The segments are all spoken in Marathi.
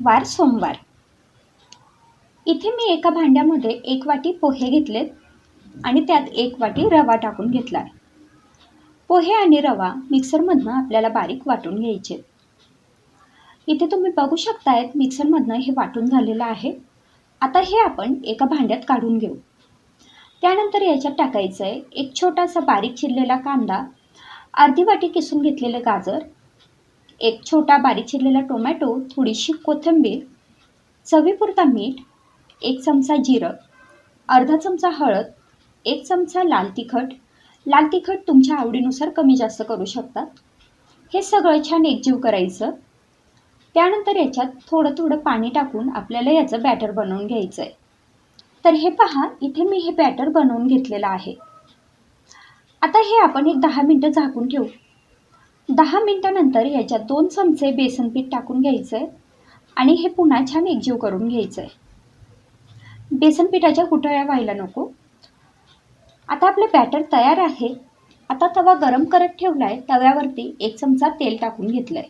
वार सोमवार. इथे मी एका भांड्यामध्ये एक वाटी पोहे घेतलेत आणि त्यात एक वाटी रवा टाकून घेतला पोहे आणि रवा मिक्सरमधनं आपल्याला बारीक वाटून घ्यायचे. इथे तुम्ही बघू शकतायत मिक्सरमधनं हे वाटून झालेलं आहे. आता हे आपण एका भांड्यात काढून घेऊ. त्यानंतर याच्यात टाकायचं आहे एक छोटासा बारीक चिरलेला कांदा अर्धी वाटी किसून घेतलेलं गाजर एक छोटा बारीक चिरलेला टोमॅटो थोडीशी कोथिंबीर चवीपुरता मीठ एक चमचा जिरं अर्धा चमचा हळद एक चमचा लाल तिखट. लाल तिखट तुमच्या आवडीनुसार कमी जास्त करू शकतात हे सगळं छान एकजीव करायचं. त्यानंतर याच्यात थोडं थोडं पाणी टाकून आपल्याला याचं बॅटर बनवून घ्यायचं आहे तर हे पहा इथे मी हे बॅटर बनवून घेतलेलं आहे. आता हे आपण एक दहा मिनटं झाकून ठेवू. दहा मिनटानंतर याच्यात दोन चमचे बेसन पीठ टाकून घ्यायचं आहे आणि हे पुन्हा छान एकजीव करून घ्यायचं आहे बेसन पिठाच्या कुठळ्या व्हायला नको. आता आपलं बॅटर तयार आहे. आता तवा गरम करत ठेवला आहे तव्यावरती एक चमचा तेल टाकून घेतलं आहे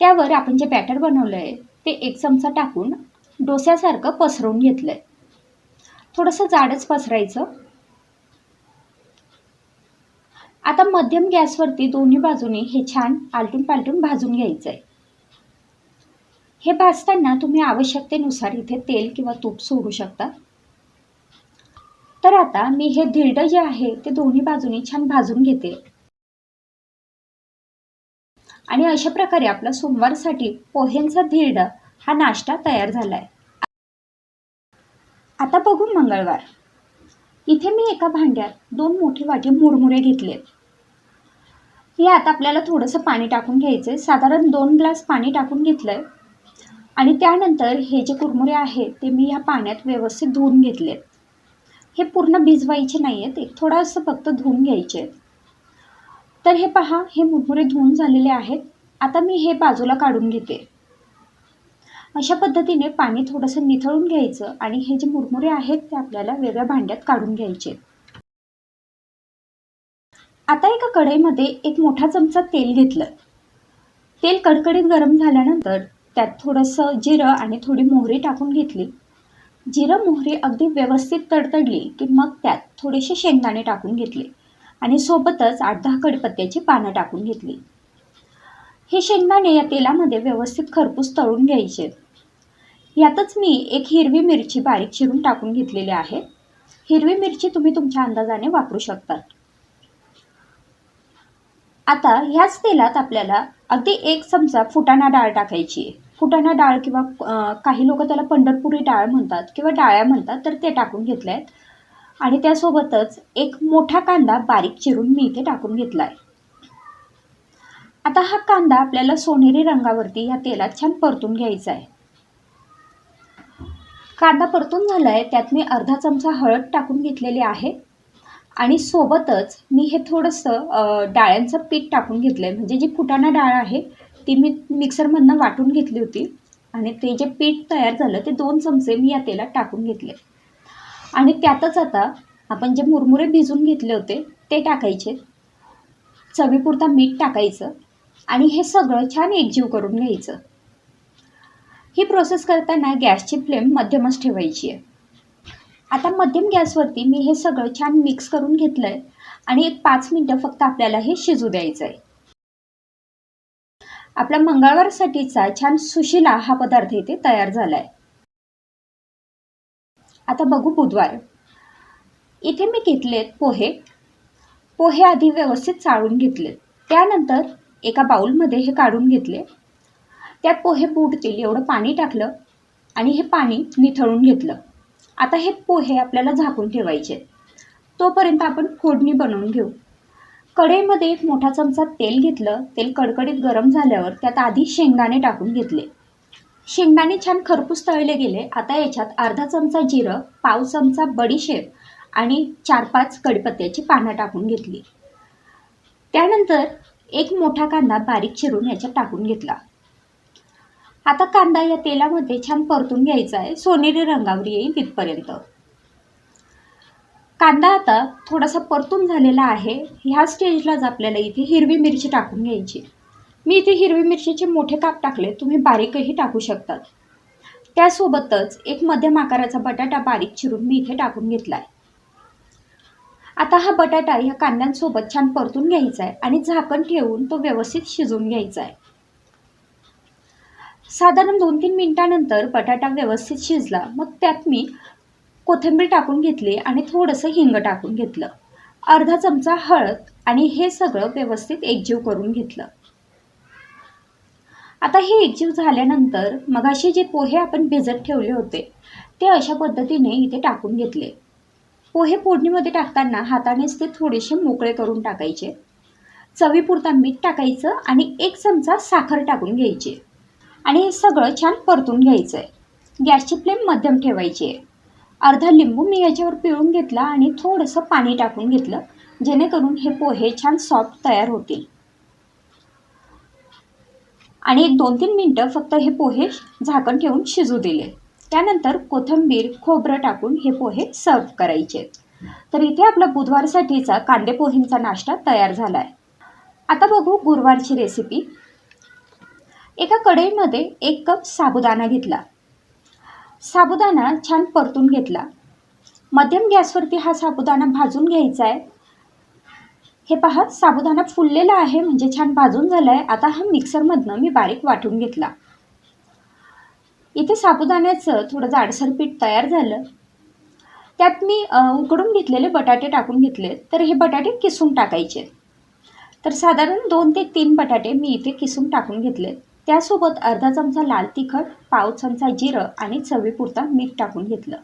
त्यावर आपण जे बॅटर बनवलं आहे ते एक चमचा टाकून डोस्यासारखं पसरवून घेतलं आहे थोडंसं जाडच पसरायचं. आता मध्यम गॅसवरती दोन्ही बाजूनी हे छान आलटून पालटून भाजून घ्यायचं आहे हे भाजताना तुम्ही आवश्यकतेनुसार इथे तेल किंवा तूप सोडू शकता. तर आता मी हे धिरडं जे आहे ते दोन्ही बाजूनी छान भाजून घेते. आणि अशा प्रकारे आपला सोमवारसाठी पोह्यांचा धिरडा हा नाश्ता तयार झाला आहे आता बघू मंगळवार. इथे मी एका भांड्यात दोन मोठे वाटे मुरमुरे घेतलेत हे आता आपल्याला थोडंसं पाणी टाकून घ्यायचं आहे साधारण दोन ग्लास पाणी टाकून घेतलं आहे आणि त्यानंतर हे जे कुरमुरे आहेत ते मी ह्या पाण्यात व्यवस्थित धुवून घेतले हे पूर्ण भिजवायचे नाही आहेत एक थोडंसं फक्त धुवून घ्यायचे तर हे पहा हे मुरमुरे धुवून झालेले आहेत. आता मी हे बाजूला काढून घेते. अशा पद्धतीने पाणी थोडंसं निथळून घ्यायचं आणि हे जे मुरमुरे आहेत ते आपल्याला वेगळ्या भांड्यात काढून घ्यायचे. आता एका कढईमध्ये एक मोठा चमचा तेल घेतलं. तेल कडकडीत गरम झाल्यानंतर त्यात थोडंसं जिरं आणि थोडी मोहरी टाकून घेतली. जिरं मोहरी अगदी व्यवस्थित तडतडली की मग त्यात थोडेसे शेंगदाणे टाकून घेतले आणि सोबतच आठ दहा कडपत्त्याची पानं टाकून घेतली. हे शेंगदाणे या तेलामध्ये व्यवस्थित खरपूस तळून घ्यायचे. यातच मी एक हिरवी मिरची बारीक चिरून टाकून घेतलेली आहे. हिरवी मिरची तुम्ही तुमच्या अंदाजाने वापरू शकता आता ह्याच तेलात आपल्याला अगदी एक चमचा फुटाणा डाळ टाकायची आहे. फुटाणा डाळ किंवा काही लोक त्याला पंढरपुरी डाळ म्हणतात किंवा डाळ्या म्हणतात तर ते टाकून घेतले आहेत आणि त्यासोबतच एक मोठा कांदा बारीक चिरून मी इथे टाकून घेतला आहे आता हा कांदा आपल्याला सोनेरी रंगावरती या तेलात छान परतून घ्यायचा आहे. कांदा परतून झाला आहे त्यात मी अर्धा चमचा हळद टाकून घेतलेली आहे आणि सोबतच मी हे थोडंसं डाळ्यांचं पीठ टाकून घेतलं आहे म्हणजे जी फुटाणा डाळ आहे ती मी मिक्सरमधनं वाटून घेतली होती आणि ते जे पीठ तयार झालं ते दोन चमचे मी या तेलात टाकून घेतले. आणि त्यातच आता आपण जे मुरमुरे भिजून घेतले होते ते टाकायचे. चवीपुरता मीठ टाकायचं. आणि हे सगळं छान एकजीव करून घ्यायचं. ही प्रोसेस करताना गॅसची फ्लेम मध्यमच ठेवायची आहे. आता मध्यम गॅसवरती मी हे सगळं छान मिक्स करून घेतलं आहे आणि एक पाच मिनटं फक्त आपल्याला हे शिजू द्यायचं आहे आपला मंगळवारसाठीचा छान सुशिला हा पदार्थ इथे तयार झाला आहे आता बघू बुधवार. इथे मी घेतलेत पोहे. पोहे आधी व्यवस्थित चाळून घेतलेत. त्यानंतर एका बाऊलमध्ये हे काढून घेतले. त्यात पोहे बुडतील एवढं पाणी टाकलं आणि हे पाणी निथळून घेतलं. आता हे पोहे आपल्याला झाकून ठेवायचे तोपर्यंत आपण फोडणी बनवून घेऊ. कढईमध्ये एक मोठा चमचा तेल घेतलं. तेल कडकडीत गरम झाल्यावर त्यात आधी शेंगदाणे टाकून घेतले. शेंगदाणे छान खरपूस तळले गेले. आता याच्यात अर्धा चमचा जिरं पाव चमचा बडीशेप आणि चार पाच कडीपत्त्याची पानं टाकून घेतली. त्यानंतर एक मोठा कांदा बारीक चिरून याच्यात टाकून घेतला. आता कांदा या तेलामध्ये छान परतून घ्यायचा आहे. सोनेरी रंगावर येईल तिथपर्यंत. कांदा आता थोडासा परतून झालेला आहे. ह्या स्टेजलाच आपल्याला इथे हिरवी मिरची टाकून घ्यायची. मी इथे हिरवी मिरचीचे मोठे काप टाकले. तुम्ही बारीकही टाकू शकतात. त्यासोबतच एक मध्यम आकाराचा बटाटा बारीक चिरून मी इथे टाकून घेतला आहे आता हा बटाटा ह्या कांद्यांसोबत छान परतून घ्यायचा आहे आणि झाकण ठेवून तो व्यवस्थित शिजवून घ्यायचा आहे. साधारण दोन तीन मिनिटानंतर बटाटा व्यवस्थित शिजला. मग त्यात मी कोथिंबीर टाकून घेतली आणि थोडंसं हिंग टाकून घेतलं. अर्धा चमचा हळद आणि हे सगळं व्यवस्थित एकजीव करून घेतलं. आता हे एकजीव झाल्यानंतर मगाशी जे पोहे आपण भिजत ठेवले होते ते अशा पद्धतीने इथे टाकून घेतले. पोहे फोडणीमध्ये टाकताना हातानेच ते थोडेसे मोकळे करून टाकायचे. चवीपुरता मीठ टाकायचं आणि एक चमचा साखर टाकून घ्यायची. आणि हे सगळं छान परतून घ्यायचं आहे गॅसची फ्लेम मध्यम ठेवायची. आहे अर्धा लिंबू मी याच्यावर पिळून घेतला आणि थोडंसं पाणी टाकून घेतलं जेणेकरून हे पोहे छान सॉफ्ट तयार होतील. आणि एक दोन तीन मिनटं फक्त हे पोहे झाकण ठेवून शिजू दिले. त्यानंतर कोथिंबीर खोबरं टाकून हे पोहे सर्व करायचे. तर इथे आपला बुधवारसाठीचा कांदे पोहेंचा नाश्ता तयार झाला आहे आता बघू गुरुवारची रेसिपी एका कढईमध्ये एक कप साबुदाणा घेतला. साबुदाणा छान परतून घेतला. मध्यम गॅसवरती हा साबुदाणा भाजून घ्यायचा आहे हे पहा साबुदाणा फुललेला आहे म्हणजे छान भाजून झाला आहे आता हा मिक्सरमधनं मी बारीक वाटून घेतला. इथे साबुदाण्याचं थोडं जाडसर पीठ तयार झालं. त्यात मी उकडून घेतलेले बटाटे टाकून घेतले. तर हे बटाटे किसून टाकायचे. तर साधारण दोन ते तीन बटाटे मी इथे किसून टाकून घेतले. त्यासोबत अर्धा चमचा लाल तिखट पाव चमचा जिरं आणि चवीपुरता मीठ टाकून घेतलं.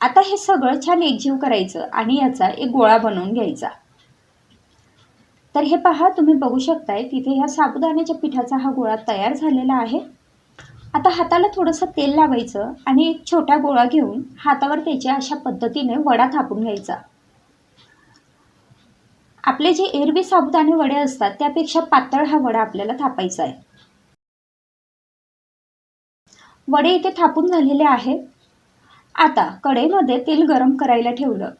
आता हे सगळं छान एकजीव करायचं आणि याचा एक गोळा बनवून घ्यायचा. तर हे पहा तुम्ही बघू शकताय तिथे ह्या साबुदाण्याच्या पिठाचा हा गोळा तयार झालेला आहे. आता हाताला थोडंसं तेल लावायचं आणि एक छोटा गोळा घेऊन हातावर त्याच्या अशा पद्धतीने वडा थापून घ्यायचा. आपले जे एरवी साबुदाणे वडे असतात त्यापेक्षा पातळ हा वडा आपल्याला थापायचा आहे. वडे इथे थापून झालेले आहे आता कढईमध्ये तेल गरम करायला ठेवलं.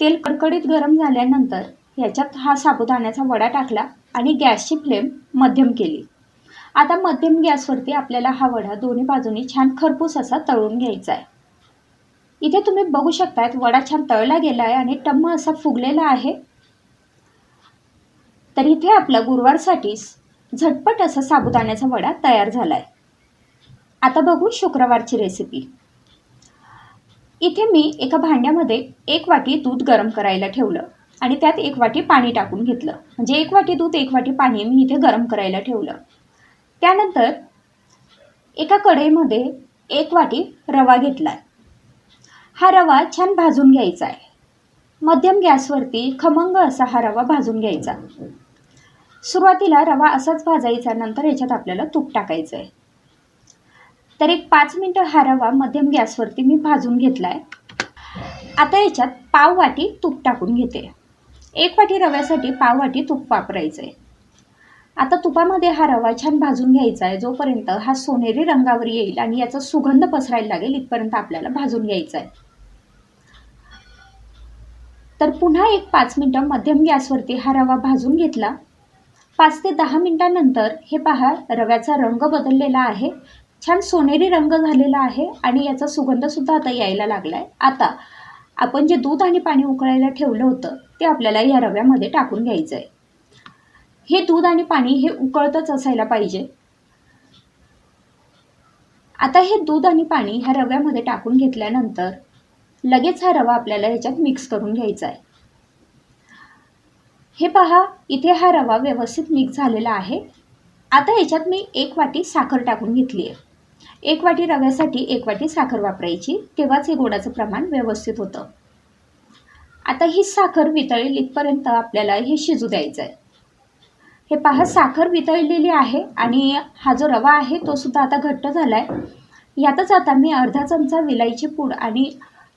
तेल कडकडीत गरम झाल्यानंतर ह्याच्यात हा साबुदाण्याचा वडा टाकला आणि गॅसची फ्लेम मध्यम केली. आता मध्यम गॅसवरती आपल्याला हा वडा दोन्ही बाजूनी छान खरपूस असा तळून घ्यायचा आहे इथे तुम्ही बघू शकतायत वडा छान तळला गेला आहे आणि टम्म असा फुगलेला आहे. तर इथे आपला गुरुवारसाठी झटपट असा साबुदाण्याचा वडा तयार झाला आहे आता बघू शुक्रवारची रेसिपी इथे मी एका भांड्यामध्ये एक वाटी दूध गरम करायला ठेवलं आणि त्यात एक वाटी पाणी टाकून घेतलं. म्हणजे एक वाटी दूध एक वाटी पाणी मी इथे गरम करायला ठेवलं. त्यानंतर एका कढईमध्ये एक वाटी रवा घेतला आहे हा रवा छान भाजून घ्यायचा आहे. मध्यम गॅसवरती खमंग असा हा रवा भाजून घ्यायचा. सुरुवातीला रवा असाच भाजायचा नंतर याच्यात आपल्याला तूप टाकायचं आहे. तर एक पाच मिनटं हा रवा मध्यम गॅसवरती मी भाजून घेतला आहे आता याच्यात पाव वाटी तूप टाकून घेते. एक वाटी रव्यासाठी पाव वाटी तूप वापरायचं आहे आता तुपामध्ये हा रवा छान भाजून घ्यायचा आहे. जोपर्यंत हा सोनेरी रंगावर येईल आणि याचा सुगंध पसरायला लागेल इथपर्यंत आपल्याला भाजून घ्यायचा आहे. तर पुन्हा एक पाच मिनटं मध्यम गॅसवरती हा रवा भाजून घेतला. पाच ते दहा मिनटानंतर हे पहा रव्याचा रंग बदललेला आहे. छान सोनेरी रंग झालेला आहे आणि याचा सुगंधसुद्धा आता यायला लागला आहे आता आपण जे दूध आणि पाणी उकळायला ठेवलं होतं ते आपल्याला या रव्यामध्ये टाकून घ्यायचं आहे हे दूध आणि पाणी हे उकळतच असायला पाहिजे. आता हे दूध आणि पाणी ह्या रव्यामध्ये टाकून घेतल्यानंतर लगेच हा रवा आपल्याला ह्याच्यात मिक्स करून घ्यायचा आहे. हे पहा इथे हा रवा व्यवस्थित मिक्स झालेला आहे. आता याच्यात मी एक वाटी साखर टाकून घेतली आहे. एक वाटी रव्यासाठी एक वाटी साखर वापरायची तेव्हाच हे गोडाचं प्रमाण व्यवस्थित होतं. आता ही साखर वितळेल इथपर्यंत आपल्याला हे शिजू द्यायचं आहे हे पहा साखर वितळलेली आहे आणि हा जो रवा आहे तो सुद्धा आता घट्ट झाला आहे यातच आता मी अर्धा चमचा विलायची पूड आणि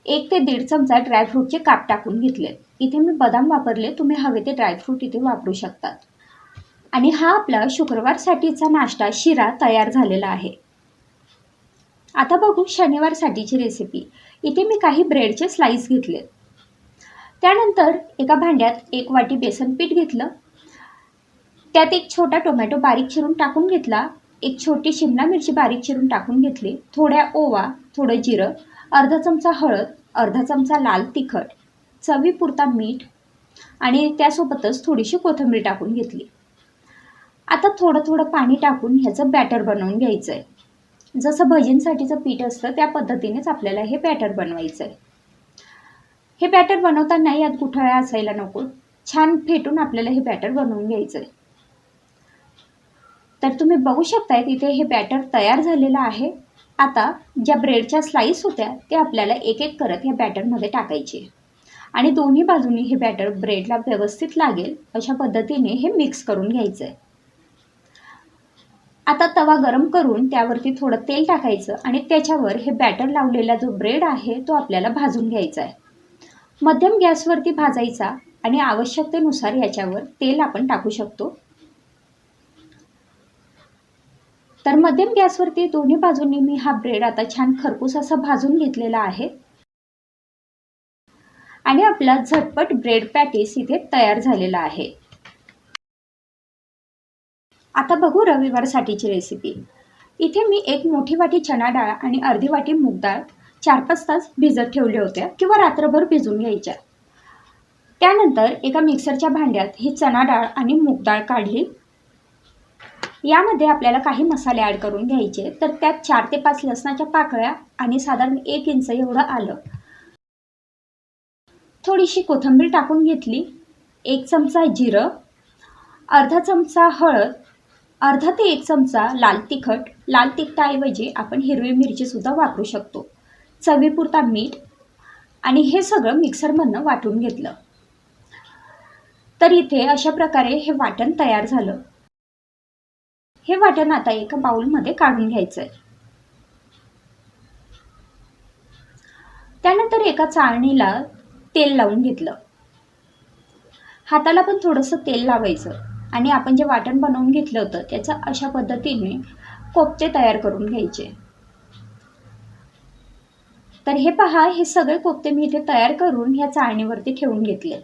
एक ते दीड चमचा ड्रायफ्रूटचे काप टाकून घेतले. इथे मी बदाम वापरले तुम्ही हवे ते ड्रायफ्रूट इथे वापरू शकतात. आणि हा आपला शुक्रवारसाठीचा नाश्ता शिरा तयार झालेला आहे. आता बघू शनिवारसाठीची रेसिपी इथे मी काही ब्रेडचे स्लाईस घेतले. त्यानंतर एका भांड्यात एक वाटी बेसन पीठ घेतलं. त्यात एक छोटा टोमॅटो बारीक चिरून टाकून घेतला. एक छोटी शिमला मिरची बारीक चिरून टाकून घेतली. थोड्या ओवा थोडं जिरं अर्धा चमचा हळद अर्धा चमचा लाल तिखट चवीपुरता मीठ आणि त्यासोबतच थोडीशी कोथिंबीर टाकून घेतली. आता थोडं थोडं पाणी टाकून ह्याचं बॅटर बनवून घ्यायचं आहे जसं भजींसाठीचं पीठ असतं त्या पद्धतीनेच आपल्याला हे बॅटर बनवायचं आहे हे बॅटर बनवताना यात गुठळ्या असायला नको. छान फेटून आपल्याला हे बॅटर बनवून घ्यायचं आहे तर तुम्ही बघू शकताय तिथे हे बॅटर तयार झालेलं आहे. आता ज्या ब्रेडच्या स्लाईस होत्या ते आपल्याला एक एक करत या बॅटरमध्ये टाकायचे आणि दोन्ही बाजूनी हे बॅटर ब्रेडला व्यवस्थित लागेल अशा पद्धतीने हे मिक्स करून घ्यायचं आहे आता तवा गरम करून त्यावरती थोडं तेल टाकायचं आणि त्याच्यावर हे बॅटर लावलेला जो ब्रेड आहे तो आपल्याला भाजून घ्यायचा आहे मध्यम गॅसवरती भाजायचा आणि आवश्यकतेनुसार याच्यावर तेल आपण टाकू शकतो. तर मध्यम गॅसवरती दोन्ही बाजूंनी मी हा ब्रेड आता छान खरपूस असा भाजून घेतलेला आहे. आणि आपला झटपट ब्रेड पॅटीस इथे तयार झालेला आहे. आता बघू रविवारसाठीची रेसिपी इथे मी एक मोठी वाटी चणा डाळ आणि अर्धी वाटी मूग डाळ चार पाच तास भिजत ठेवल्या होत्या किंवा रात्रभर भिजून घ्यायच्या. त्यानंतर एका मिक्सरच्या भांड्यात ही चणा डाळ आणि मूग डाळ काढली. यामध्ये आपल्याला काही मसाले ॲड करून घ्यायचे. तर त्यात चार ते पाच लसणाच्या पाकळ्या आणि साधारण एक इंच एवढं आलं. थोडीशी कोथिंबीर टाकून घेतली. एक चमचा जिरं अर्धा चमचा हळद अर्धा ते एक चमचा लाल तिखट. लाल तिखटाऐवजी आपण हिरवी मिरचीसुद्धा वापरू शकतो. चवीपुरता मीठ आणि हे सगळं मिक्सरमधनं वाटून घेतलं. तर इथे अशा प्रकारे हे वाटण तयार झालं. हे वाटण आता एका बाउलमध्ये काढून घ्यायचं आहे त्यानंतर एका चाळणीला तेल लावून घेतलं. हाताला पण थोडंसं तेल लावायचं आणि आपण जे वाटण बनवून घेतलं होतं त्याचं अशा पद्धतीने कोफ्ते तयार करून घ्यायचे. तर हे पहा हे सगळे कोफ्ते मी इथे तयार करून ह्या चाळणीवरती ठेवून घेतले.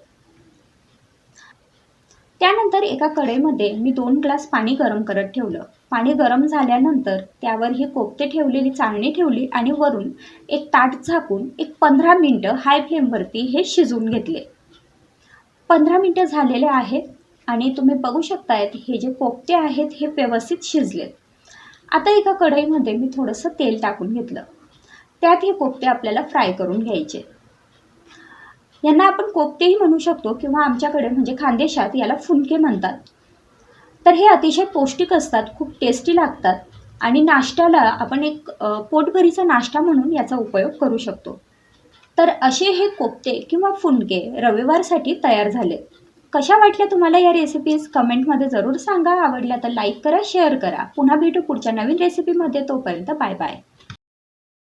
त्यानंतर एका कढईमध्ये मी दोन ग्लास पाणी गरम करत ठेवलं. पाणी गरम झाल्यानंतर त्यावर ही कोफ्ते ठेवलेली चाळणी ठेवली आणि वरून एक ताट झाकून एक पंधरा मिनटं हाय फ्लेमवरती हे शिजवून घेतले. पंधरा मिनटं झालेले आहेत आणि तुम्ही बघू शकतायत हे जे कोपते आहेत हे व्यवस्थित शिजलेत. आता एका कढईमध्ये मी थोडंसं तेल टाकून घेतलं. त्यात हे कोफ्ते आपल्याला फ्राय करून घ्यायचे. यांना आपण कोफ्तेही म्हणू शकतो किंवा आमच्याकडे म्हणजे खानदेशात याला फुनके म्हणतात. तर हे अतिशय पौष्टिक असतात खूप टेस्टी लागतात आणि नाश्त्याला आपण एक पोटभरीचा नाश्ता म्हणून याचा उपयोग करू शकतो. तर असे हे कोफ्ते किंवा फुनके रविवारसाठी तयार झाले. कशा वाटल्या तुम्हाला या रेसिपीज कमेंटमध्ये जरूर सांगा. आवडल्या तर लाईक करा शेअर करा. पुन्हा भेटू पुढच्या नवीन रेसिपीमध्ये तोपर्यंत बाय बाय